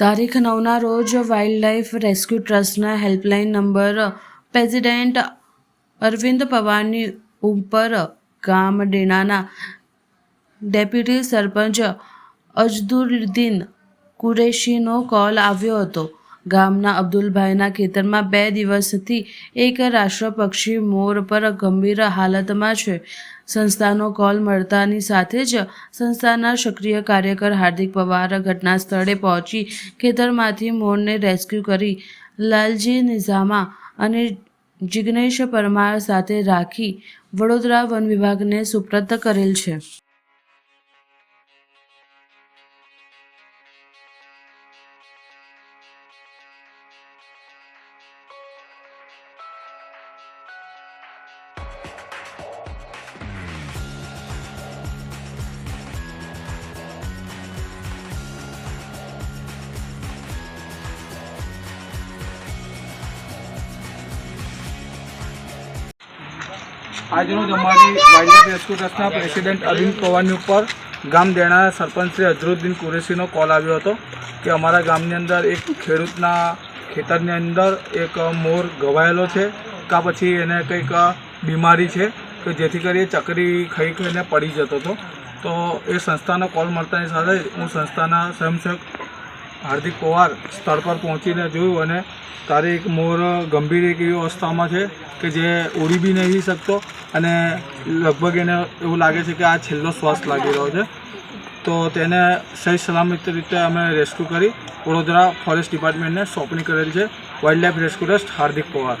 તારીખ નવના રોજ વાઇલ્ડ લાઇફ રેસ્ક્યુ ટ્રસ્ટના હેલ્પલાઇન નંબર પ્રેસિડેન્ટ અરવિંદ પવારની ઉપર ગામ ડેણાના ડેપ્યુટી સરપંચ અજદુરુદ્દીન કુરેશીનો કોલ આવ્યો હતો. ગામના અબ્દુલભાઈના ખેતરમાં બે દિવસથી એક રાષ્ટ્રપક્ષી મોર પર ગંભીર હાલતમાં છે. સંસ્થાનો કોલ મળતાની સાથે જ સંસ્થાના સક્રિય કાર્યકર હાર્દિક પવાર ઘટના સ્થળે પહોંચી ખેતરમાંથી મોરને રેસ્ક્યુ કરી લાલજી નિઝામા અને જિગ્નેશ પરમાર સાથે રાખી વડોદરા વન વિભાગને સુપ્રત કરેલ છે. આજરોજ અમારી વાઇલ્ડ રેસ્ક્યુ ટ્રસ્ટના પ્રેસિડેન્ટ અરવિંદ પવારની ઉપર ગામ દેણાના સરપંચ શ્રી અઝરુદ્દીન કુરેશીનો કોલ આવ્યો હતો કે અમારા ગામની અંદર એક ખેડૂતના ખેતરની અંદર એક મોર ગવાયેલો છે, કાં પછી એને કંઈક બીમારી છે કે જેથી કરી ચકરી ખાઈ ખાઈને પડી જતો હતો. તો એ સંસ્થાનો કોલ મળતાની સાથે હું સંસ્થાના સ્વયંસેવક હાર્દિક પવાર સ્થળ પર પહોંચીને જોયું અને તારીખ મોર ગંભીર એક એવી અવસ્થામાં છે કે જે ઉડી બી નહીં શકતો અને લગભગ એને એવું લાગે છે કે આ છેલ્લો શ્વાસ લાગી રહ્યો છે. તો તેને સહી સલામત રીતે અમે રેસ્ક્યુ કરી વડોદરા ફોરેસ્ટ ડિપાર્ટમેન્ટને સોંપણી કરેલી છે. Wild life rescue trust, Hardik Pawar.